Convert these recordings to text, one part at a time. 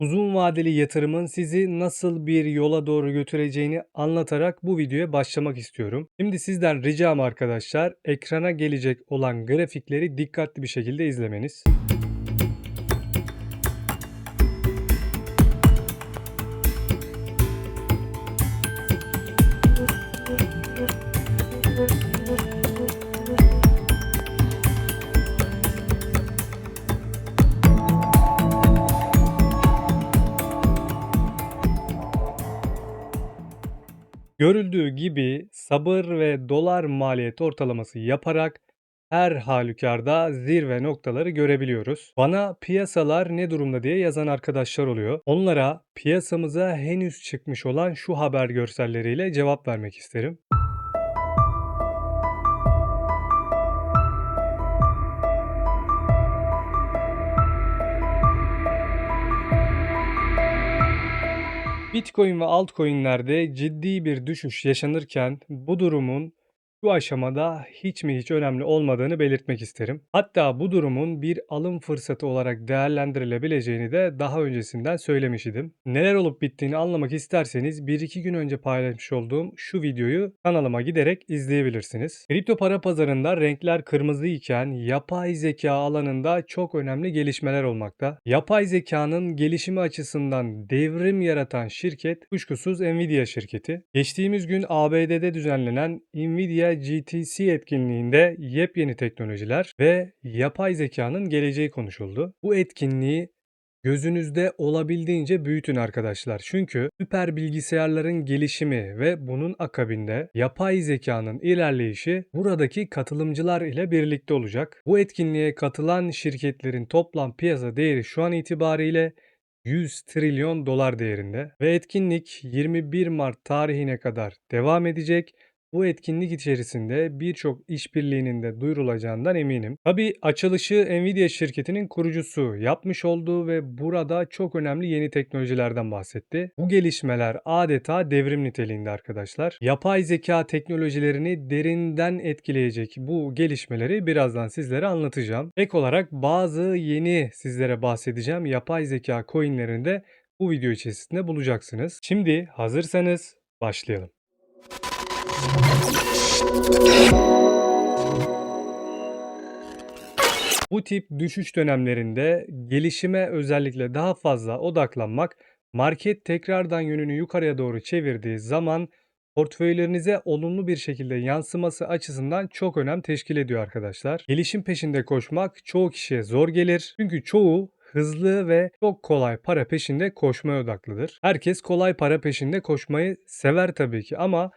Uzun vadeli yatırımın sizi nasıl bir yola doğru götüreceğini anlatarak bu videoya başlamak istiyorum. Şimdi sizden ricam arkadaşlar ekrana gelecek olan grafikleri dikkatli bir şekilde izlemeniz. Görüldüğü gibi sabır ve dolar maliyet ortalaması yaparak her halükarda zirve noktaları görebiliyoruz. Bana piyasalar ne durumda diye yazan arkadaşlar oluyor. Onlara piyasamıza henüz çıkmış olan şu haber görselleriyle cevap vermek isterim. Bitcoin ve altcoin'lerde ciddi bir düşüş yaşanırken bu durumun şu aşamada hiç mi hiç önemli olmadığını belirtmek isterim. Hatta bu durumun bir alım fırsatı olarak değerlendirilebileceğini de daha öncesinden söylemiş idim. Neler olup bittiğini anlamak isterseniz 1-2 gün önce paylaşmış olduğum şu videoyu kanalıma giderek izleyebilirsiniz. Kripto para pazarında renkler kırmızı iken yapay zeka alanında çok önemli gelişmeler olmakta. Yapay zekanın gelişimi açısından devrim yaratan şirket kuşkusuz Nvidia şirketi. Geçtiğimiz gün ABD'de düzenlenen Nvidia GTC etkinliğinde yepyeni teknolojiler ve yapay zekanın geleceği konuşuldu. Bu etkinliği gözünüzde olabildiğince büyütün arkadaşlar. Çünkü süper bilgisayarların gelişimi ve bunun akabinde yapay zekanın ilerleyişi buradaki katılımcılar ile birlikte olacak. Bu etkinliğe katılan şirketlerin toplam piyasa değeri şu an itibariyle 100 trilyon dolar değerinde ve etkinlik 21 Mart tarihine kadar devam edecek. Bu etkinlik içerisinde birçok işbirliğinin de duyurulacağından eminim. Tabi açılışı Nvidia şirketinin kurucusu yapmış olduğu ve burada çok önemli yeni teknolojilerden bahsetti. Bu gelişmeler adeta devrim niteliğinde arkadaşlar. Yapay zeka teknolojilerini derinden etkileyecek bu gelişmeleri birazdan sizlere anlatacağım. Ek olarak bazı yeni sizlere bahsedeceğim yapay zeka coinlerini de bu video içerisinde bulacaksınız. Şimdi hazırsanız başlayalım. Bu tip düşüş dönemlerinde gelişime özellikle daha fazla odaklanmak, market tekrardan yönünü yukarıya doğru çevirdiği zaman portföylerinize olumlu bir şekilde yansıması açısından çok önem teşkil ediyor arkadaşlar. Gelişim peşinde koşmak çoğu kişiye zor gelir. Çünkü çoğu hızlı ve çok kolay para peşinde koşmaya odaklıdır. Herkes kolay para peşinde koşmayı sever tabii ki ama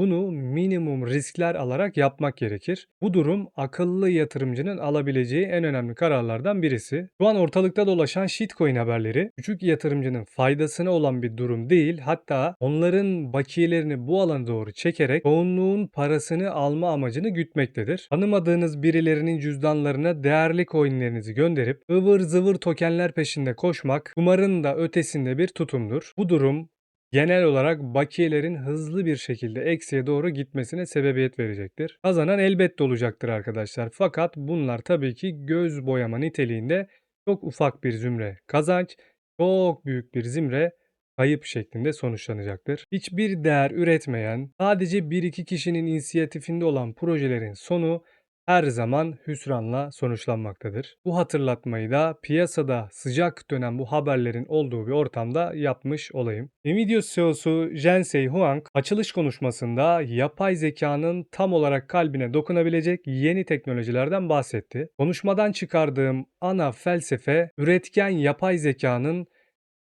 bunu minimum riskler alarak yapmak gerekir. Bu durum akıllı yatırımcının alabileceği en önemli kararlardan birisi. Şu an ortalıkta dolaşan shitcoin haberleri küçük yatırımcının faydasına olan bir durum değil. Hatta onların bakiyelerini bu alana doğru çekerek çoğunluğun parasını alma amacını gütmektedir. Tanımadığınız birilerinin cüzdanlarına değerli coinlerinizi gönderip ıvır zıvır tokenler peşinde koşmak kumarın da ötesinde bir tutumdur. Bu durum genel olarak bakiyelerin hızlı bir şekilde eksiye doğru gitmesine sebebiyet verecektir. Kazanan elbette olacaktır arkadaşlar. Fakat bunlar tabii ki göz boyama niteliğinde çok ufak bir zümre kazanç, çok büyük bir zimre kayıp şeklinde sonuçlanacaktır. Hiçbir değer üretmeyen, sadece 1-2 kişinin inisiyatifinde olan projelerin sonu her zaman hüsranla sonuçlanmaktadır. Bu hatırlatmayı da piyasada sıcak dönen bu haberlerin olduğu bir ortamda yapmış olayım. Nvidia CEO'su Jensen Huang açılış konuşmasında yapay zekanın tam olarak kalbine dokunabilecek yeni teknolojilerden bahsetti. Konuşmadan çıkardığım ana felsefe üretken yapay zekanın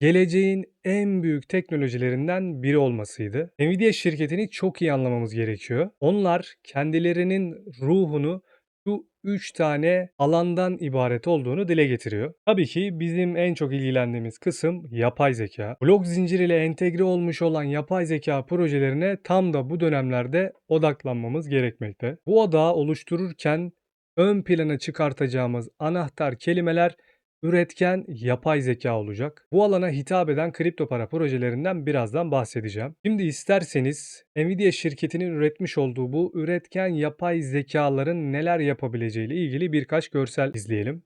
geleceğin en büyük teknolojilerinden biri olmasıydı. Nvidia şirketini çok iyi anlamamız gerekiyor. Onlar kendilerinin ruhunu şu 3 tane alandan ibaret olduğunu dile getiriyor. Tabii ki bizim en çok ilgilendiğimiz kısım yapay zeka. Blok zinciriyle entegre olmuş olan yapay zeka projelerine tam da bu dönemlerde odaklanmamız gerekmekte. Bu odağı oluştururken ön plana çıkartacağımız anahtar kelimeler üretken yapay zeka olacak. Bu alana hitap eden kripto para projelerinden birazdan bahsedeceğim. Şimdi isterseniz Nvidia şirketinin üretmiş olduğu bu üretken yapay zekaların neler yapabileceği ile ilgili birkaç görsel izleyelim.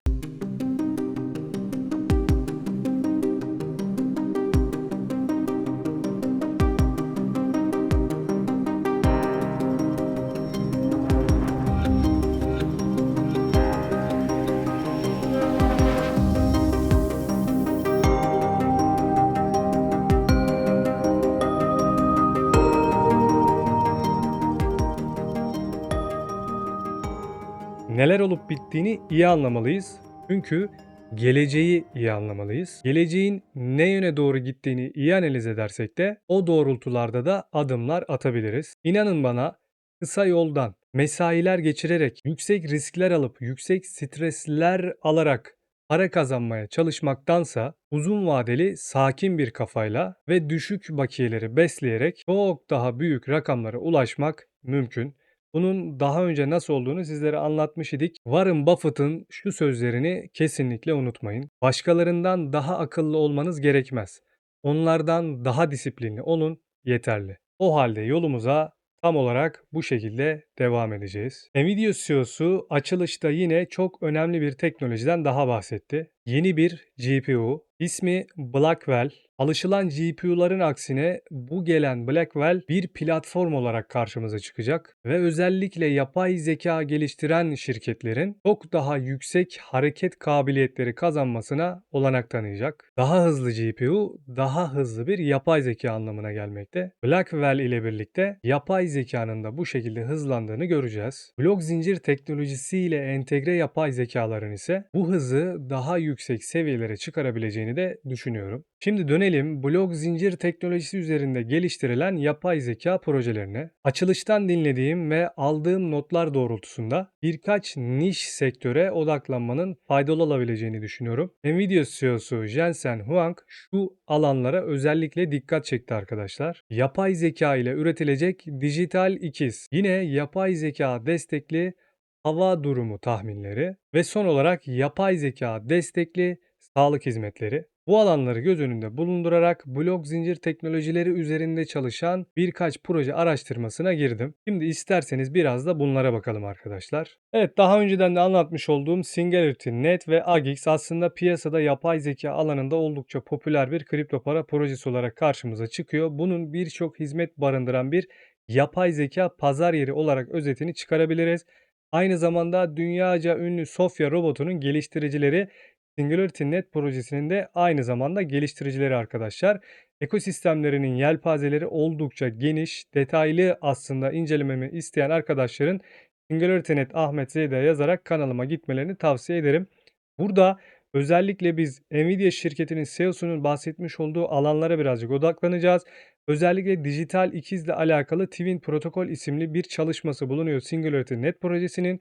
Neler olup bittiğini iyi anlamalıyız. Çünkü geleceği iyi anlamalıyız. Geleceğin ne yöne doğru gittiğini iyi analiz edersek de o doğrultularda da adımlar atabiliriz. İnanın bana kısa yoldan mesailer geçirerek, yüksek riskler alıp, yüksek stresler alarak para kazanmaya çalışmaktansa uzun vadeli sakin bir kafayla ve düşük bakiyeleri besleyerek çok daha büyük rakamlara ulaşmak mümkün. Bunun daha önce nasıl olduğunu sizlere anlatmış idik. Warren Buffett'ın şu sözlerini kesinlikle unutmayın. Başkalarından daha akıllı olmanız gerekmez. Onlardan daha disiplinli olun yeterli. O halde yolumuza tam olarak bu şekilde devam edeceğiz. Nvidia CEO'su açılışta yine çok önemli bir teknolojiden daha bahsetti. Yeni bir GPU, ismi Blackwell. Alışılan GPU'ların aksine bu gelen Blackwell bir platform olarak karşımıza çıkacak ve özellikle yapay zeka geliştiren şirketlerin çok daha yüksek hareket kabiliyetleri kazanmasına olanak tanıyacak. Daha hızlı GPU, daha hızlı bir yapay zeka anlamına gelmekte. Blackwell ile birlikte yapay zekanın da bu şekilde hızlandığını göreceğiz. Blok zincir teknolojisiyle entegre yapay zekaların ise bu hızı daha yüksek seviyelere çıkarabileceğini de düşünüyorum. Şimdi dönelim blok zincir teknolojisi üzerinde geliştirilen yapay zeka projelerine. Açılıştan dinlediğim ve aldığım notlar doğrultusunda birkaç niş sektöre odaklanmanın faydalı olabileceğini düşünüyorum. Nvidia CEO'su Jensen Huang şu alanlara özellikle dikkat çekti arkadaşlar. Yapay zeka ile üretilecek dijital ikiz. Yine yapay zeka destekli hava durumu tahminleri ve son olarak yapay zeka destekli sağlık hizmetleri. Bu alanları göz önünde bulundurarak blok zincir teknolojileri üzerinde çalışan birkaç proje araştırmasına girdim. Şimdi isterseniz biraz da bunlara bakalım arkadaşlar. Evet daha önceden de anlatmış olduğum Singularity Net ve Agix aslında piyasada yapay zeka alanında oldukça popüler bir kripto para projesi olarak karşımıza çıkıyor. Bunun birçok hizmet barındıran bir yapay zeka pazar yeri olarak özetini çıkarabiliriz. Aynı zamanda dünyaca ünlü Sofia robotunun geliştiricileri Singularity Net projesinin de aynı zamanda geliştiricileri arkadaşlar. Ekosistemlerinin yelpazeleri oldukça geniş, detaylı aslında incelememi isteyen arkadaşların Singularity Net Ahmet Zeyda yazarak kanalıma gitmelerini tavsiye ederim. Burada özellikle biz Nvidia şirketinin CEO'sunun bahsetmiş olduğu alanlara birazcık odaklanacağız. Özellikle dijital ikizle alakalı Twin Protokol isimli bir çalışması bulunuyor Singularity Net projesinin.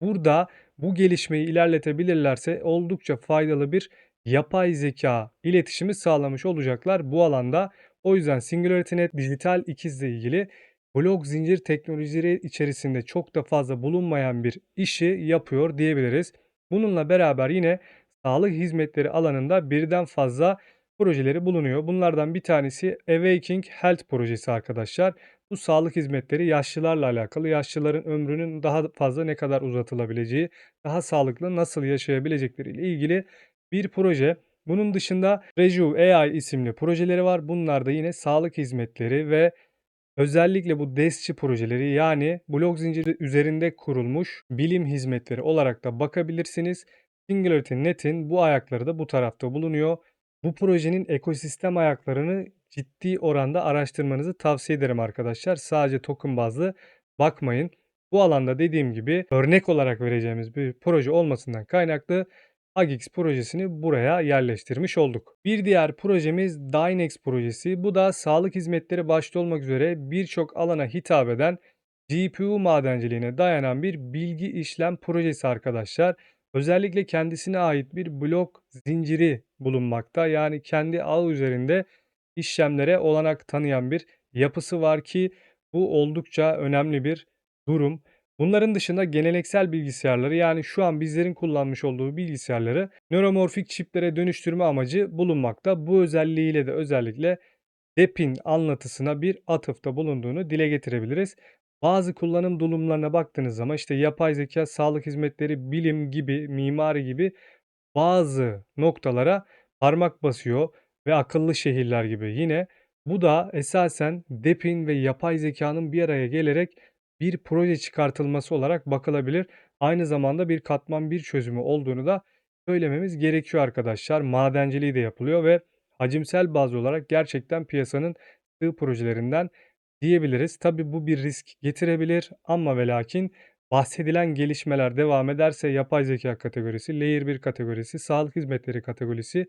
Burada bu gelişmeyi ilerletebilirlerse oldukça faydalı bir yapay zeka iletişimi sağlamış olacaklar bu alanda. O yüzden SingularityNet dijital ikizle ilgili blok zincir teknolojileri içerisinde çok da fazla bulunmayan bir işi yapıyor diyebiliriz. Bununla beraber yine sağlık hizmetleri alanında birden fazla projeleri bulunuyor. Bunlardan bir tanesi Awaking Health projesi arkadaşlar. Bu sağlık hizmetleri yaşlılarla alakalı. Yaşlıların ömrünün daha fazla ne kadar uzatılabileceği, daha sağlıklı nasıl yaşayabilecekleriyle ilgili bir proje. Bunun dışında Reju AI isimli projeleri var. Bunlar da yine sağlık hizmetleri ve özellikle bu DESCİ projeleri yani blok zinciri üzerinde kurulmuş bilim hizmetleri olarak da bakabilirsiniz. Singularity Net'in bu ayakları da bu tarafta bulunuyor. Bu projenin ekosistem ayaklarını ciddi oranda araştırmanızı tavsiye ederim arkadaşlar. Sadece token bazlı bakmayın. Bu alanda dediğim gibi örnek olarak vereceğimiz bir proje olmasından kaynaklı Agix projesini buraya yerleştirmiş olduk. Bir diğer projemiz Dynex projesi. Bu da sağlık hizmetleri başta olmak üzere birçok alana hitap eden GPU madenciliğine dayanan bir bilgi işlem projesi arkadaşlar. Özellikle kendisine ait bir blok zinciri bulunmakta. Yani kendi ağ üzerinde işlemlere olanak tanıyan bir yapısı var ki bu oldukça önemli bir durum. Bunların dışında geleneksel bilgisayarları yani şu an bizlerin kullanmış olduğu bilgisayarları nöromorfik çiplere dönüştürme amacı bulunmakta. Bu özelliğiyle de özellikle DEP'in anlatısına bir atıfta bulunduğunu dile getirebiliriz. Bazı kullanım durumlarına baktığınız zaman işte yapay zeka, sağlık hizmetleri, bilim gibi, mimari gibi bazı noktalara parmak basıyor ve akıllı şehirler gibi yine bu da esasen DEP'in ve yapay zekanın bir araya gelerek bir proje çıkartılması olarak bakılabilir. Aynı zamanda bir katman bir çözümü olduğunu da söylememiz gerekiyor arkadaşlar. Madenciliği de yapılıyor ve hacimsel bazı olarak gerçekten piyasanın sığ projelerinden diyebiliriz. Tabi bu bir risk getirebilir ama ve lakin bahsedilen gelişmeler devam ederse yapay zeka kategorisi, Layer 1 kategorisi, sağlık hizmetleri kategorisi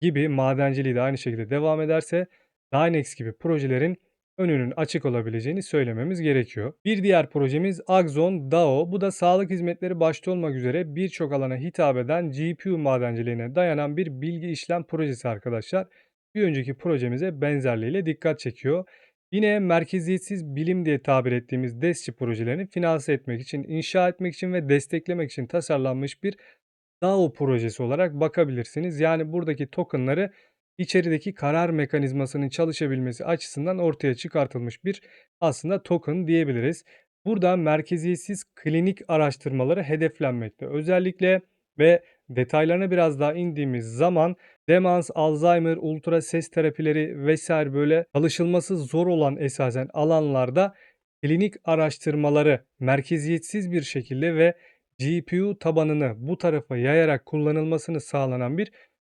gibi madenciliği de aynı şekilde devam ederse Dynex gibi projelerin önünün açık olabileceğini söylememiz gerekiyor. Bir diğer projemiz Axon DAO. Bu da sağlık hizmetleri başta olmak üzere birçok alana hitap eden GPU madenciliğine dayanan bir bilgi işlem projesi arkadaşlar. Bir önceki projemize benzerliğiyle dikkat çekiyor. Yine merkeziyetsiz bilim diye tabir ettiğimiz DESCİ projelerini finanse etmek için, inşa etmek için ve desteklemek için tasarlanmış bir DAO projesi olarak bakabilirsiniz. Yani buradaki tokenları içerideki karar mekanizmasının çalışabilmesi açısından ortaya çıkartılmış bir aslında token diyebiliriz. Burada merkeziyetsiz klinik araştırmaları hedeflenmekte. Özellikle ve detaylarına biraz daha indiğimiz zaman demans, Alzheimer, ultra ses terapileri vesaire böyle çalışılması zor olan esasen alanlarda klinik araştırmaları merkeziyetsiz bir şekilde ve GPU tabanını bu tarafa yayarak kullanılmasını sağlanan bir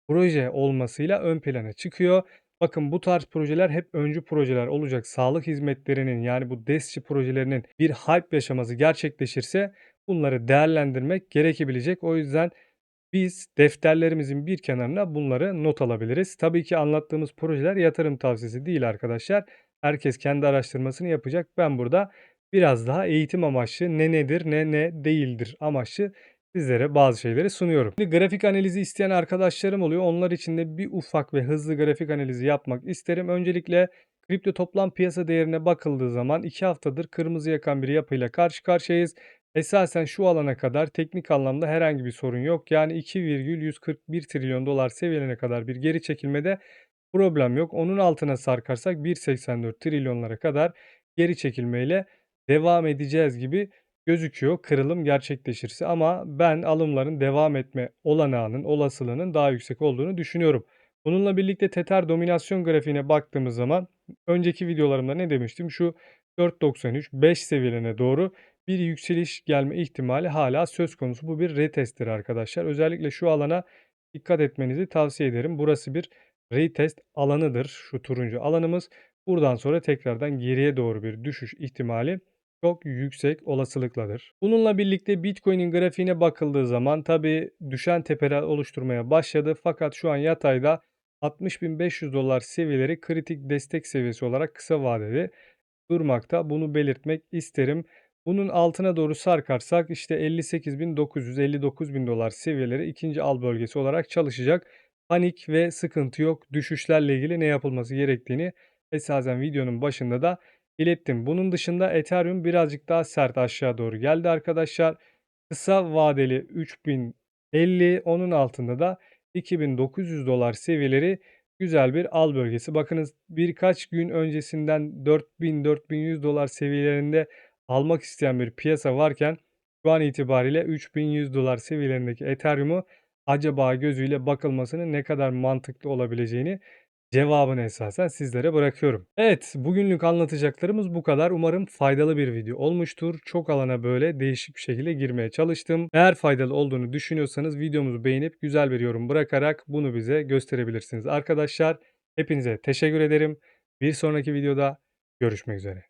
proje olmasıyla ön plana çıkıyor. Bakın bu tarz projeler hep öncü projeler olacak. Sağlık hizmetlerinin yani bu DESCİ projelerinin bir hype yaşaması gerçekleşirse bunları değerlendirmek gerekebilecek. O yüzden biz defterlerimizin bir kenarına bunları not alabiliriz. Tabii ki anlattığımız projeler yatırım tavsiyesi değil arkadaşlar. Herkes kendi araştırmasını yapacak. Ben burada biraz daha eğitim amaçlı ne nedir ne ne değildir amaçlı sizlere bazı şeyleri sunuyorum. Şimdi grafik analizi isteyen arkadaşlarım oluyor. Onlar için de bir ufak ve hızlı grafik analizi yapmak isterim. Öncelikle kripto toplam piyasa değerine bakıldığı zaman 2 haftadır kırmızı yakan bir yapıyla karşı karşıyayız. Esasen şu alana kadar teknik anlamda herhangi bir sorun yok. Yani 2,141 trilyon dolar seviyelerine kadar bir geri çekilmede problem yok. Onun altına sarkarsak 1,84 trilyonlara kadar geri çekilmeyle devam edeceğiz gibi gözüküyor kırılım gerçekleşirse ama ben alımların devam etme olanağının, olasılığının daha yüksek olduğunu düşünüyorum. Bununla birlikte Tether dominasyon grafiğine baktığımız zaman önceki videolarımda ne demiştim? Şu 4.93 5 seviyelerine doğru bir yükseliş gelme ihtimali hala söz konusu. Bu bir retesttir arkadaşlar. Özellikle şu alana dikkat etmenizi tavsiye ederim. Burası bir retest alanıdır. Şu turuncu alanımız. Buradan sonra tekrardan geriye doğru bir düşüş ihtimali çok yüksek olasılıkladır. Bununla birlikte Bitcoin'in grafiğine bakıldığı zaman tabi düşen tepeler oluşturmaya başladı fakat şu an yatayda 60.500 dolar seviyeleri kritik destek seviyesi olarak kısa vadeli durmakta. Bunu belirtmek isterim. Bunun altına doğru sarkarsak işte 58.900-59.000 dolar seviyeleri ikinci al bölgesi olarak çalışacak. Panik ve sıkıntı yok. Düşüşlerle ilgili ne yapılması gerektiğini esasen videonun başında da ilettim. Bunun dışında Ethereum birazcık daha sert aşağı doğru geldi arkadaşlar. Kısa vadeli 3050 onun altında da 2900 dolar seviyeleri güzel bir al bölgesi. Bakınız birkaç gün öncesinden 4000-4100 dolar seviyelerinde almak isteyen bir piyasa varken şu an itibariyle 3100 dolar seviyelerindeki Ethereum'u acaba gözüyle bakılmasının ne kadar mantıklı olabileceğini cevabını esasen sizlere bırakıyorum. Evet, bugünlük anlatacaklarımız bu kadar. Umarım faydalı bir video olmuştur. Çok alana böyle değişik bir şekilde girmeye çalıştım. Eğer faydalı olduğunu düşünüyorsanız videomuzu beğenip güzel bir yorum bırakarak bunu bize gösterebilirsiniz. Arkadaşlar hepinize teşekkür ederim. Bir sonraki videoda görüşmek üzere.